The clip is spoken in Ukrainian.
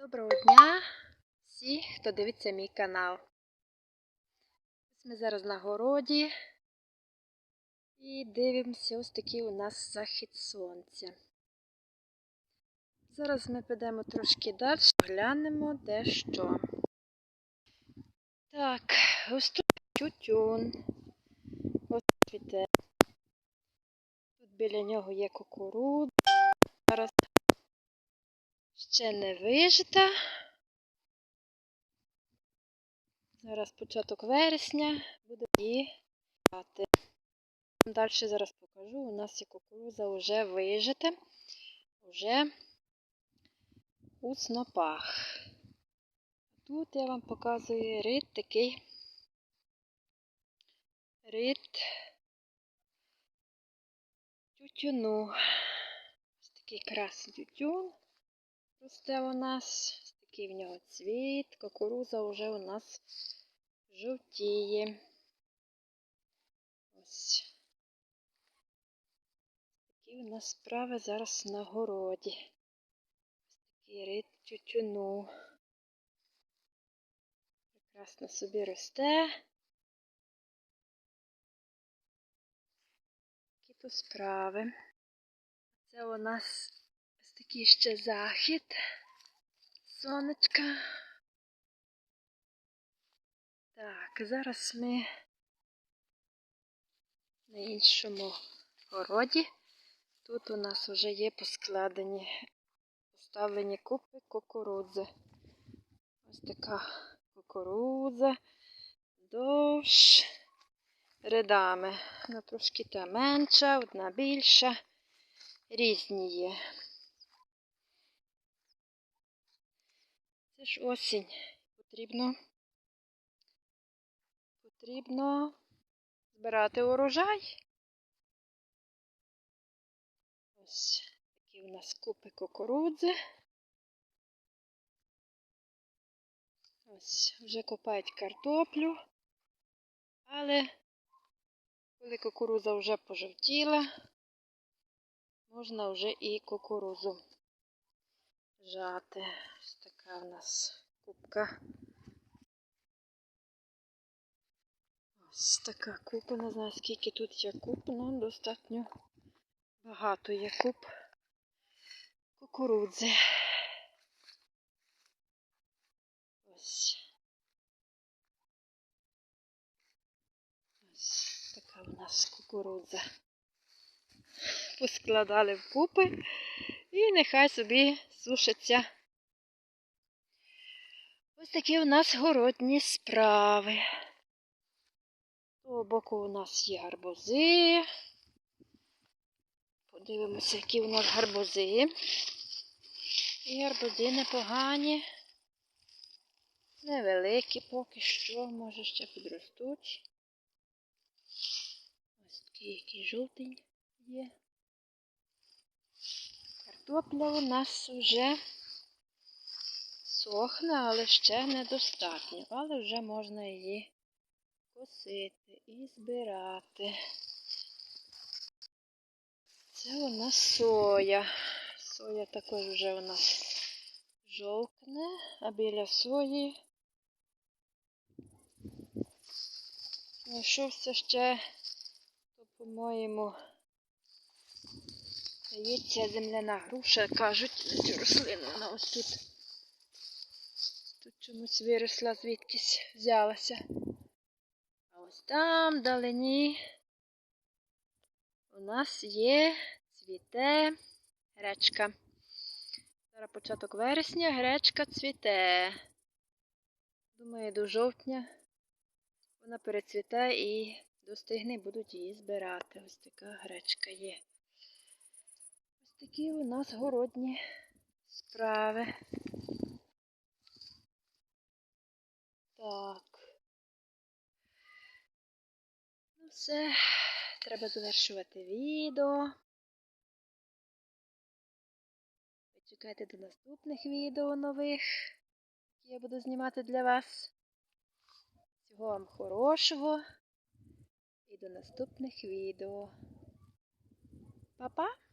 Доброго дня всі, хто дивиться мій канал. Ми зараз на городі і дивимося ось такий у нас захід сонця. Зараз ми підемо трошки далі, глянемо де що. Так, ось тут тютюн. Ось. Тут біля нього є кукурудза. Зараз ще не вижита. Зараз початок вересня, буде її брати. Далі зараз покажу. У нас є кукурудза вже вижита, вже у снопах. Тут я вам показую рид такий рид тютюну. Ось такий красний тютюн росте у нас. Такий в нього цвіт. Кукуруза вже у нас жовтіє. Ось. Такі у нас справи зараз на городі. Ось такий рид тютюну. Прекрасно собі росте. Такі то справи. Це у нас такий ще захід. Сонечка. Так, зараз ми на іншому городі. Тут у нас вже є поскладені, поставлені купи кукурудзи. Ось така кукурудза довж рядами. Вона трошки та менша, одна більша. Різні є. Це ж осінь. Потрібно потрібно збирати урожай. Ось такі у нас купи кукурудзи. Ось вже копають картоплю, але коли кукурудза вже пожовтіла, можна вже і кукурудзу жати. Ось така в нас кубка. Ось така купа, не знаю скільки тут є куб, але достатньо багато є куб кукурудзи. Ось. Ось така в нас кукурудза. Поскладали в купи і нехай собі сушаться. Ось такі у нас городні справи. Того боку у нас є гарбузи. Подивимося, які у нас гарбузи. І гарбузи непогані. Невеликі поки що, може ще підростуть. Ось такий який жовтий є. Картопля у нас вже сохне, але ще недостатньо. Але вже можна її косити і збирати. Це у нас соя. Соя також вже у нас жовкне, а біля сої знайшовся ще, то, по-моєму, Дається земляна груша, кажуть, цю рослину вона ось тут. Тут чомусь виросла, звідкись взялася. А ось там вдалині у нас є цвіте гречка. Зараз початок вересня гречка цвіте. Думаю, до жовтня вона перецвіте і достигне будуть її збирати. Ось така гречка є. Такі у нас городні справи. Так. Ну все, треба завершувати відео. Чекайте до наступних відео нових, які я буду знімати для вас. Всього вам хорошого і до наступних відео. Па-па!